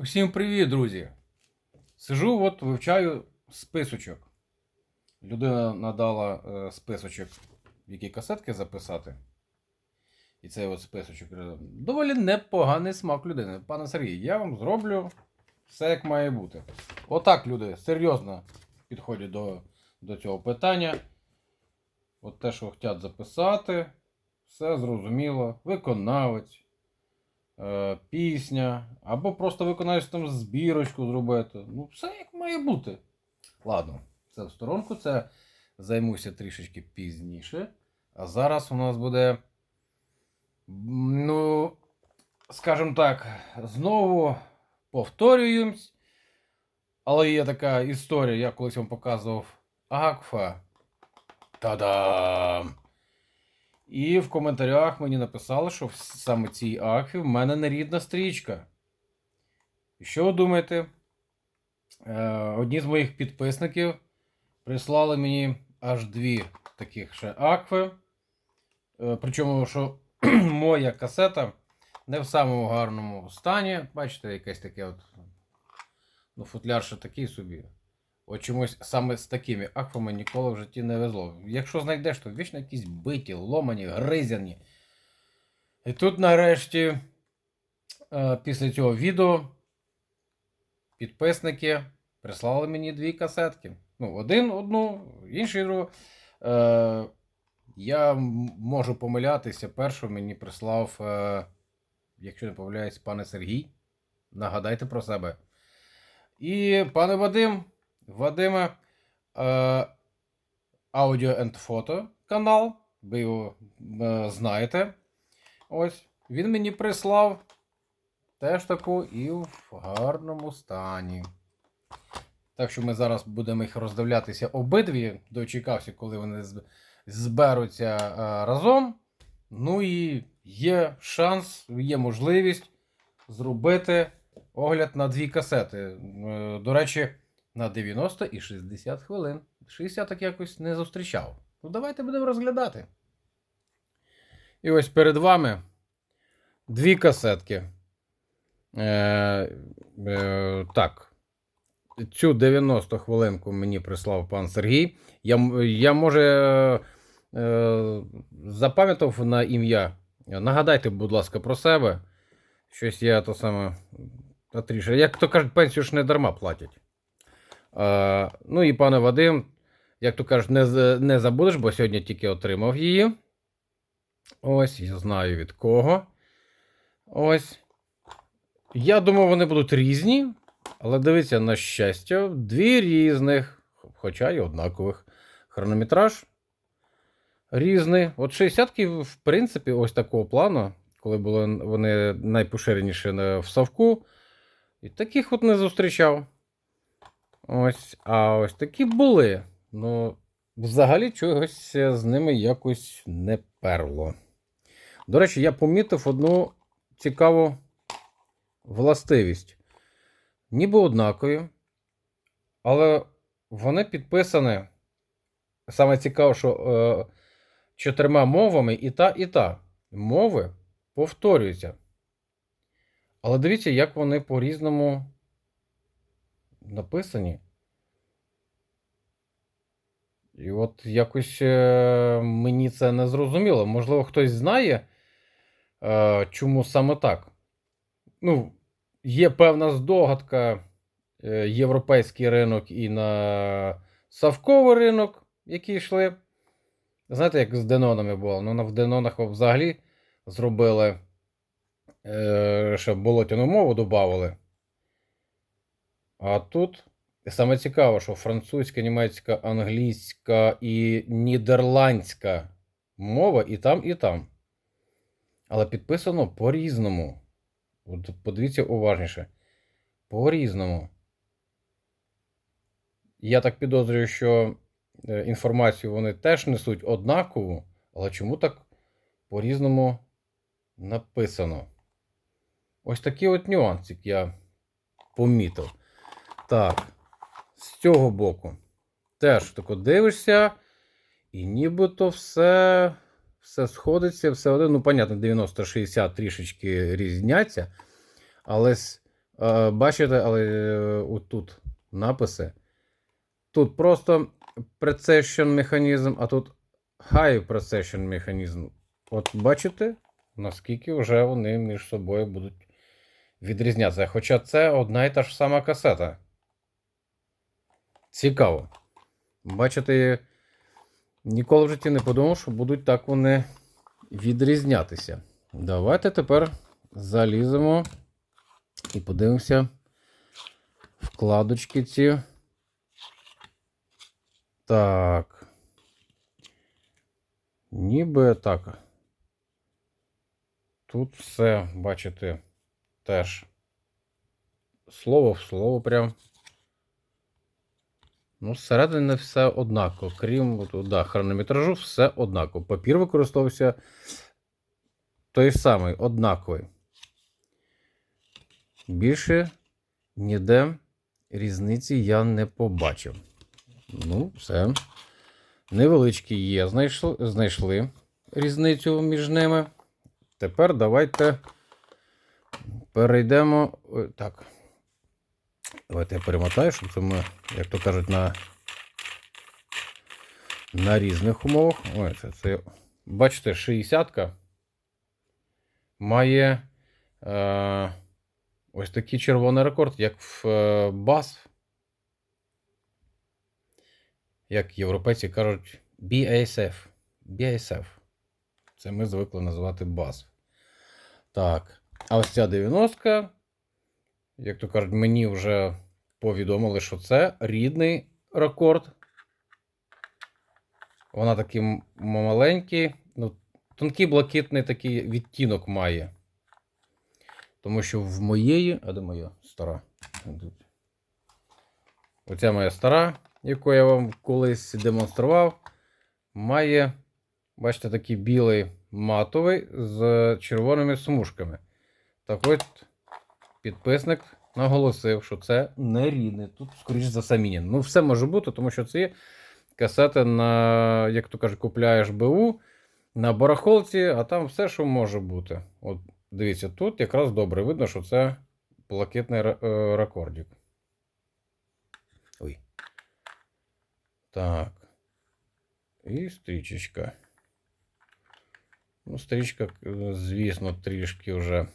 Усім привіт, друзі! Сижу, от вивчаю списочок. Людина надала е, списочок, в які касетки записати. І цей от списочок е, доволі непоганий смак людини. Пане Сергій, я вам зроблю все як має бути. Отак люди серйозно підходять до, до цього питання. От те, що хочуть записати, все зрозуміло. Виконавець пісня, або просто виконавець там збірочку зробити. Ну, все як має бути. Ладно, це в сторонку, це займуся трішечки пізніше. А зараз у нас буде. Ну, скажімо так, знову повторюємось. Але є така історія, я колись вам показував Акфа. Та-дам! І в коментарях мені написали, що саме цій акві в мене нерідна стрічка. І що ви думаєте? Е, одні з моїх підписників прислали мені аж дві таких ще акви. Е, причому, що моя касета не в самому гарному стані. Бачите, якесь таке от. Ну, футляр ще такий собі. От чомусь саме з такими аквами ніколи в житті не везло. Якщо знайдеш, то вічно якісь биті, ломані, гризяні. І тут нарешті, е, після цього відео, підписники прислали мені дві касетки. Ну, один одну, інший другу. Е, я можу помилятися. Першу мені прислав, е, якщо не помиляюсь, пане Сергій. Нагадайте про себе. І пане Вадим, Вадиме, е, аудіо and фото канал. Ви його е, знаєте. Ось. Він мені прислав теж таку і в гарному стані. Так що ми зараз будемо їх роздивлятися обидві. Дочекався, коли вони зберуться е, разом. Ну і є шанс, є можливість зробити огляд на дві касети. Е, До речі, на 90 і 60 хвилин. 60 так якось не зустрічав. Ну, давайте будемо розглядати. І ось перед вами дві касетки. Е, е, так. Цю 90 хвилинку мені прислав пан Сергій. Я, я може, е, запам'ятав на ім'я. Нагадайте, будь ласка, про себе. Щось я то саме. Як то кажуть, пенсію ж не дарма платять. Е, ну і пане Вадим, як то кажуть, не, не забудеш, бо сьогодні тільки отримав її. Ось, я знаю від кого. Ось. Я думав, вони будуть різні, але дивіться, на щастя, дві різних, хоча й однакових. Хронометраж різний. От 60-ки, в принципі, ось такого плану, коли були вони найпоширеніші в Савку. І таких от не зустрічав. Ось, а ось такі були. Ну, взагалі чогось з ними якось не перло. До речі, я помітив одну цікаву властивість. Ніби однакові, але вони підписані. Саме цікаво, що е, чотирма мовами і та, і та. Мови повторюються. Але дивіться, як вони по-різному написані. І от якось е, мені це не зрозуміло. Можливо, хтось знає, е, чому саме так. Ну, є певна здогадка, е, європейський ринок і на Савковий ринок, які йшли. Знаєте, як з Денонами було? Ну, в Денонах взагалі зробили, ще болотяну мову додавали. А тут саме цікаво, що французька, німецька, англійська і нідерландська мова і там, і там. Але підписано по-різному. Подивіться уважніше. По-різному. Я так підозрюю, що е, інформацію вони теж несуть однакову, але чому так по-різному написано? Ось такий от нюансик я помітив. Так, з цього боку. Теж тако дивишся, і нібито все, все сходиться, все один. Ну, понятно, 90-60 трішечки різняться. Але е, бачите, але е, отут написи. Тут просто Precision механізм, а тут High Precision механізм. От бачите, наскільки вже вони між собою будуть відрізнятися. Хоча це одна і та ж сама касета. Цікаво. Бачите, ніколи в житті не подумав, що будуть так вони відрізнятися. Давайте тепер заліземо і подивимося вкладочки ці. Так. Ніби так. Тут все, бачите, теж слово в слово прям. Ну, зсередини все однаково. Крім да, хронометражу, все однаково. Папір використовувався той самий, однаковий. Більше ніде різниці я не побачив. Ну, все. Невеличкі є. Знайшли, знайшли різницю між ними. Тепер давайте перейдемо. Ой, Так. Давайте я перемотаю, щоб це ми, як то кажуть, на на різних умовах. Ой, це, це, бачите, 60-ка має е, ось такий червоний рекорд, як в е, BASF. Як європейці кажуть, BASF. BASF. Це ми звикли називати BASF. Так. А ось ця 90-ка, як то кажуть, мені вже повідомили, що це рідний рекорд. Вона такий маленький, ну, тонкий блакитний такий відтінок має. Тому що в моєї. А де моя стара? Оця моя стара, яку я вам колись демонстрував, має, бачите, такий білий матовий з червоними смужками. Так от, підписник наголосив, що це не рідне. Тут, скоріш за все. Ну, все може бути, тому що ці касети на, як то кажуть, купляєш БУ на барахолці, а там все, що може бути. От дивіться, тут якраз добре видно, що це блакитний е. Ой. Так. І стрічечка. Ну, стрічка, е, звісно, трішки вже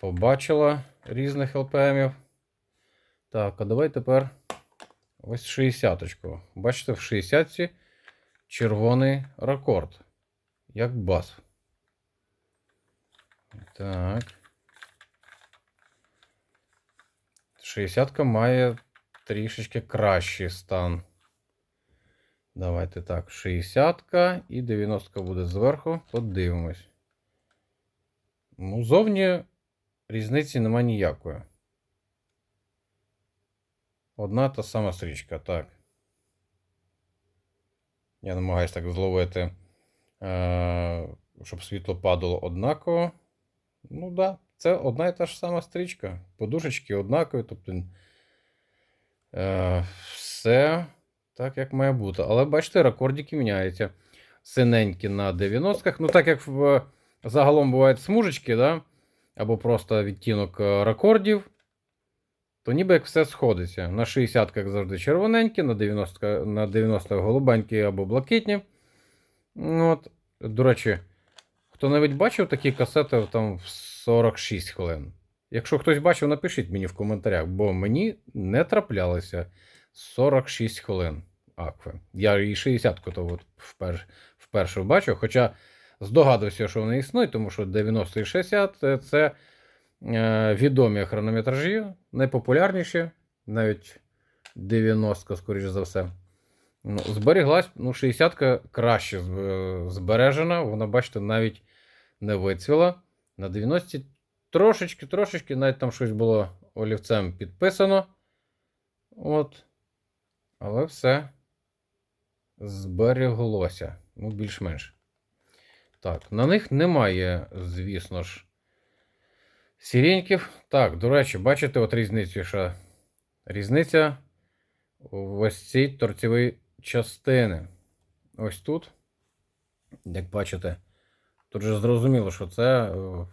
побачила різних ЛПМів. Так, а давай тепер ось 60-очку. Бачите, в 60-ці червоний рекорд. Як бас. Так. 60-ка має трішечки кращий стан. Давайте так, 60 і 90 буде зверху. Подивимось. Ну, зовні різниці нема ніякої. Одна та сама стрічка, так. Я намагаюся так зловити, е- щоб світло падало однаково. Ну так, да, це одна і та ж сама стрічка. Подушечки однакові, тобто е- все так, як має бути. Але бачите, рекордики міняються. Синенькі на 90-ках. Ну, так як в, загалом бувають смужечки, да? Або просто відтінок е, рекордів, то ніби як все сходиться. На 60-ках завжди червоненькі, на 90-ках на 90 голубенькі або блакитні. Ну, От, До речі, хто навіть бачив такі касети там в 46 хвилин. Якщо хтось бачив, напишіть мені в коментарях, бо мені не траплялося 46 хвилин акви. Я і 60-ку то от впер, вперше бачив, хоча здогадувався, що вони існують, тому що 90 і 60 це- це е, відомі хронометражі, найпопулярніші, навіть 90-ка, скоріш за все. Ну, зберіглась, ну, 60-ка краще збережена, вона, бачите, навіть не вицвіла. На 90 трошечки, трошечки, навіть там щось було олівцем підписано. От. Але все збереглося. Ну, більш-менш. Так, на них немає, звісно ж, сіреньків. Так, до речі, бачите от різницю, що різниця в ось цій торцевій частини. Ось тут, як бачите, Тут же зрозуміло, що це е,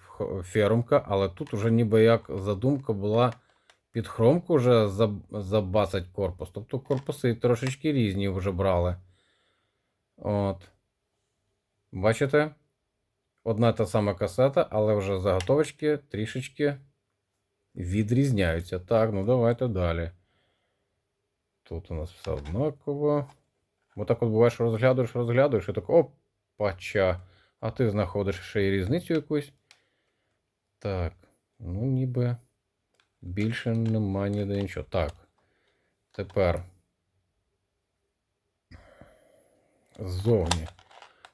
фермка, але тут уже ніби як задумка була під хромку вже заб- забасать корпус. Тобто корпуси трошечки різні вже брали. От. Бачите? Одна та сама касета, але вже заготовочки трішечки відрізняються. Так, ну давайте далі. Тут у нас все однаково. Бо так от буває, що розглядуєш, розглядуєш, і так опача. А ти знаходиш ще й різницю якусь. Так, ну ніби більше нема ніде нічого. Так. Тепер. Ззовні.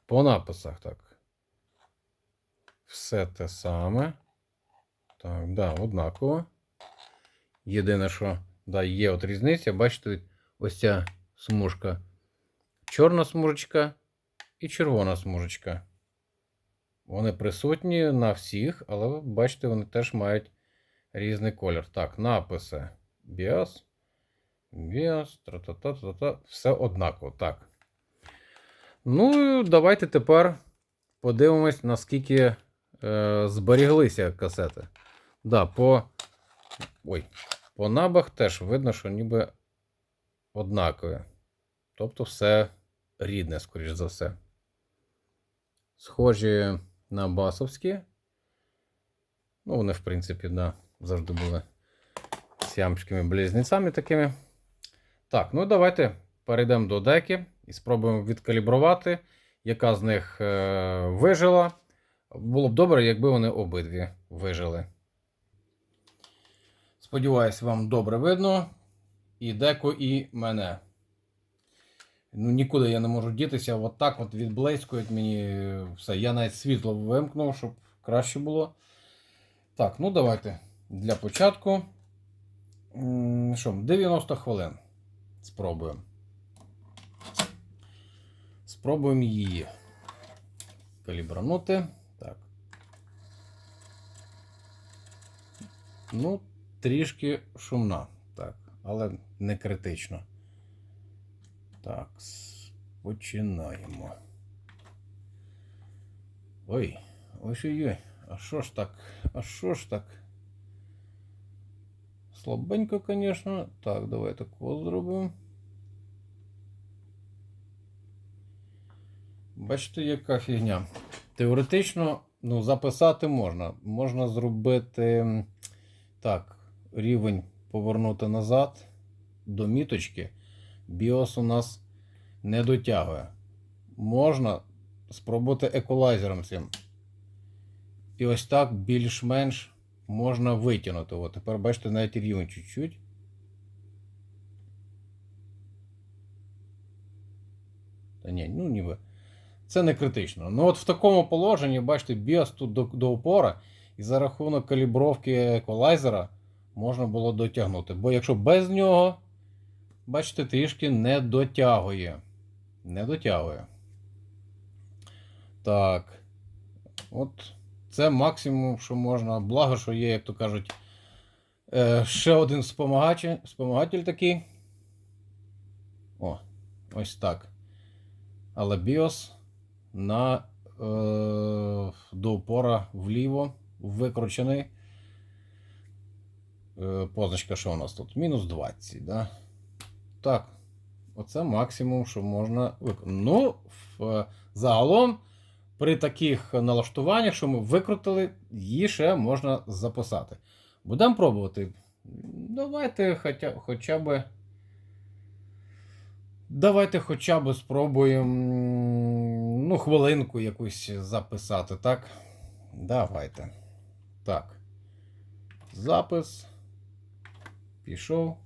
По написах так. Все те саме. Так, да, однаково. Єдине, що да, є от різниця, бачите, ось ця смужка. Чорна смужечка і червона смужечка. Вони присутні на всіх, але бачите, вони теж мають різний колір. Так, написи. BIOS. BIOS, тра-та-та-та-та. Все однаково. Так. Ну, давайте тепер подивимось, наскільки е, зберіглися касети. Да, по. Ой, по набах теж видно, що ніби однакові. Тобто все рідне, скоріш за все. Схожі на басовські. Ну, вони, в принципі, да, завжди були сіамськими близнецями такими. Так, ну давайте перейдемо до деки і спробуємо відкалібрувати, яка з них е, вижила. Було б добре, якби вони обидві вижили. Сподіваюсь, вам добре видно. І деко, і мене. Ну, нікуди я не можу дітися. От так от відблискують мені все. Я навіть світло вимкнув, щоб краще було. Так, ну давайте для початку. Що, 90 хвилин. Спробуємо. Спробуємо її калібранути. Так. Ну, трішки шумна. Так, але не критично. Так, починаємо. Ой, ой-ой-ой, а що ж так? А що ж так? Слабенько, звісно. Так, давай такого зробимо. Бачите, яка фігня. Теоретично ну, записати можна. Можна зробити так, рівень повернути назад до міточки. BIOS у нас не дотягує. Можна спробувати еквалайзером цим. І ось так більш-менш можна витягнути. От тепер бачите, навіть рівень чуть-чуть. Та ні, ну ніби. Це не критично. Ну от в такому положенні, бачите, BIOS тут до, до опора, і за рахунок калібровки еквалайзера можна було дотягнути. Бо якщо без нього, бачите, трішки не дотягує. Не дотягує. Так. От це максимум, що можна. Благо, що є, як то кажуть, е, ще один спомагач, спомагатель такий. О, ось так. Але BIOS на е, до упора вліво викручений. Е, позначка, що у нас тут? Мінус 20, да? Так. Оце максимум, що можна. Ну, в, е, загалом, при таких налаштуваннях, що ми викрутили, її ще можна записати. Будемо пробувати. Давайте хоча, хоча б. Давайте хоча б спробуємо ну, хвилинку якусь записати, так? Давайте. Так. Запис. Пішов.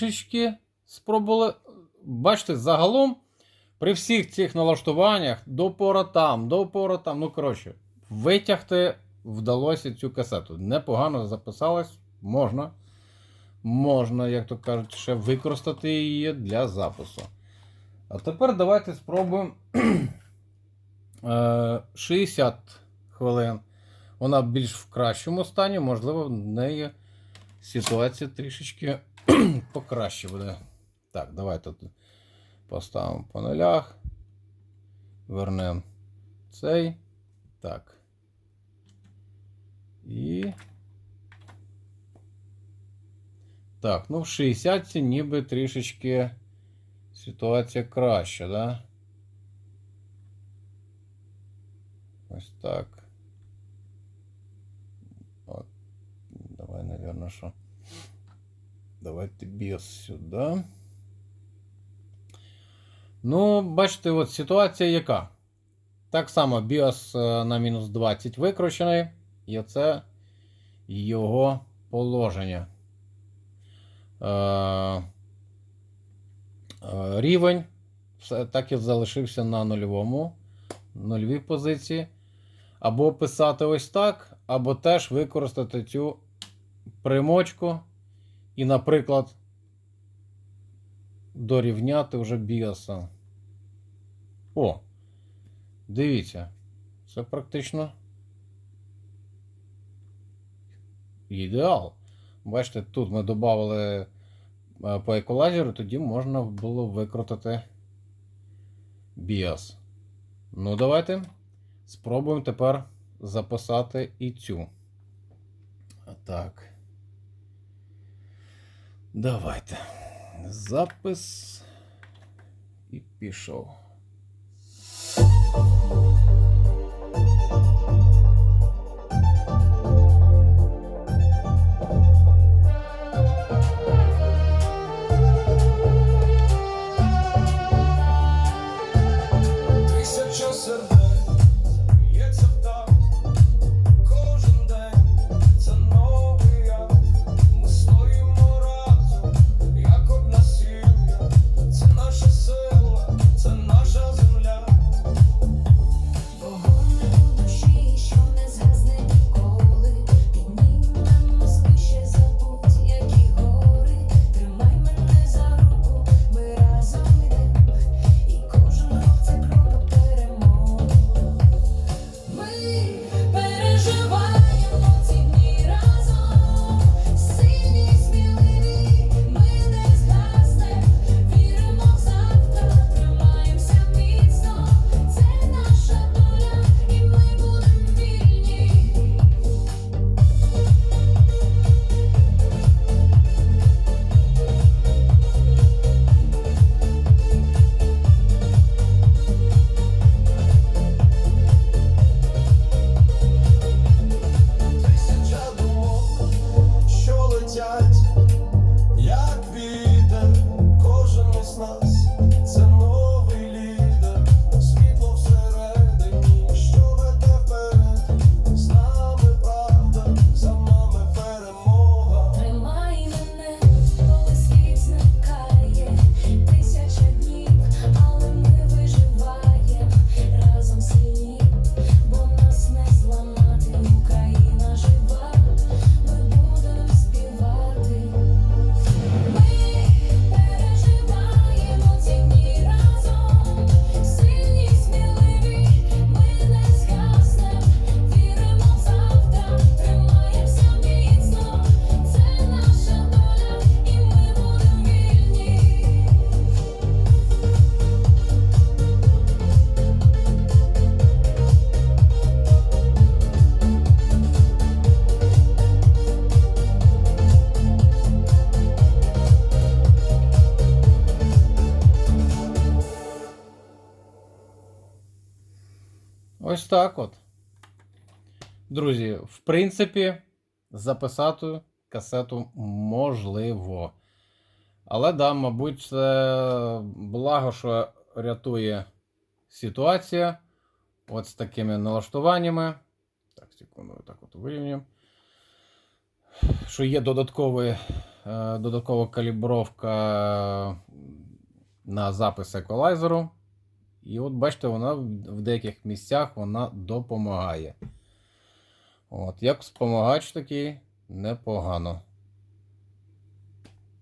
Трішечки спробували. Бачите, загалом при всіх цих налаштуваннях до пора там, до пора там, ну коротше, витягти вдалося цю касету. Непогано записалась, можна. Можна, як то кажуть, ще використати її для запису. А тепер давайте спробуємо е, 60 хвилин. Вона більш в кращому стані, можливо, в неї ситуація трішечки покраще буде. Так, давайте тут поставимо по нулях. Вернемо цей. Так. І. Так, ну в 60 ніби трішечки ситуація краща, да? Ось так. От. Давай, наверное, що. Давайте BIOS сюди. Ну, бачите, от ситуація яка. Так само BIOS е, на мінус 20 викручений. І оце його положення. Е, е, рівень так і залишився на нульовому, нульовій позиції. Або писати ось так, або теж використати цю примочку і, наприклад, дорівняти вже біоса. О, дивіться, це практично ідеал. Бачите, тут ми додали е, по еколайзеру, тоді можна було викрутити BIOS. Ну, давайте спробуємо тепер записати і цю. Так. Давайте. Запис. І пішов. Так от. Друзі, в принципі, записати касету можливо. Але да, мабуть, це благо, що рятує ситуація. От з такими налаштуваннями. Так, секунду, так от вирівнюємо. Що є додатковий е, додаткова калібровка на запис еквалайзеру. І от бачите, вона в деяких місцях вона допомагає. От, як спомагач такий непогано.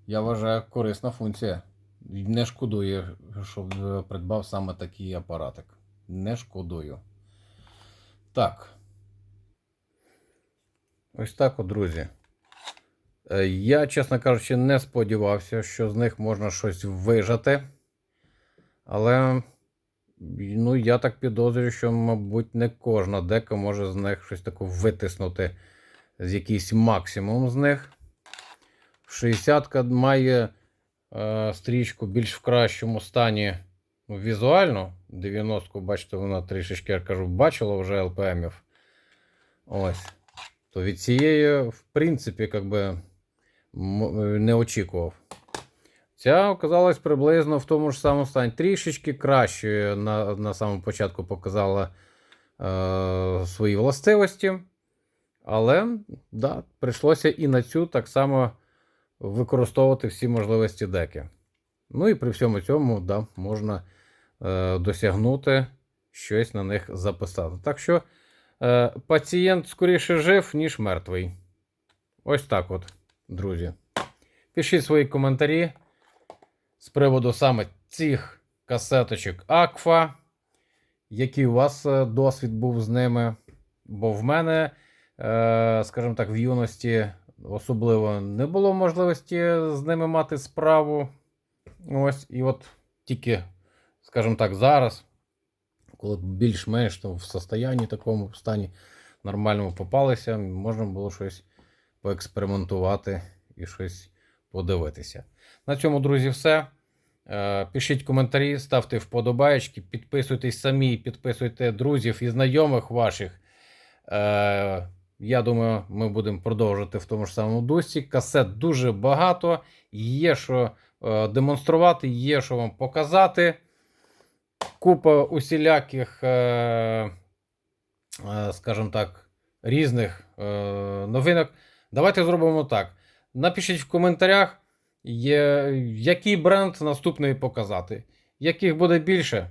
Я вважаю, корисна функція. Не шкодую, що е, придбав саме такий апаратик. Не шкодую. Так. Ось так, от, друзі. Е, Я, чесно кажучи, не сподівався, що з них можна щось вижати. Але ну, я так підозрюю, що, мабуть, не кожна дека може з них щось таке витиснути з якийсь максимум з них. 60-ка має е, стрічку більш в кращому стані ну, візуально. 90-ку, бачите, вона трішечки, я кажу, бачила вже LPM-ів. Ось. То від цієї, в принципі, як би, м- не очікував. Ця оказалась приблизно в тому ж самому стані. Трішечки кращою на, на самому початку показала е, свої властивості. Але да, прийшлося і на цю так само використовувати всі можливості деки. Ну і при всьому цьому да, можна е, досягнути щось на них записати. Так що е, пацієнт скоріше жив, ніж мертвий. Ось так от, друзі. Пишіть свої коментарі з приводу саме цих касеточок Акфа. Який у вас е, досвід був з ними? Бо в мене, е, скажімо так, в юності особливо не було можливості з ними мати справу. Ось, і от тільки, скажімо так, зараз, коли більш-менш в состоянні такому стані нормальному попалися, можна було щось поекспериментувати і щось подивитися. На цьому, друзі, все. Е, Пишіть коментарі, ставте вподобаєчки, підписуйтесь самі, підписуйте друзів і знайомих ваших. Е, Я думаю, ми будемо продовжувати в тому ж самому дусі. Касет дуже багато, є що е, демонструвати, є що вам показати. Купа усіляких, скажімо так, різних новинок. Давайте зробимо так. Напишіть в коментарях, який бренд наступний показати. Яких буде більше,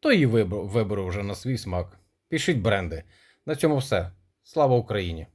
то і виберу, виберу вже на свій смак. Пишіть бренди. На цьому все. Слава Україні!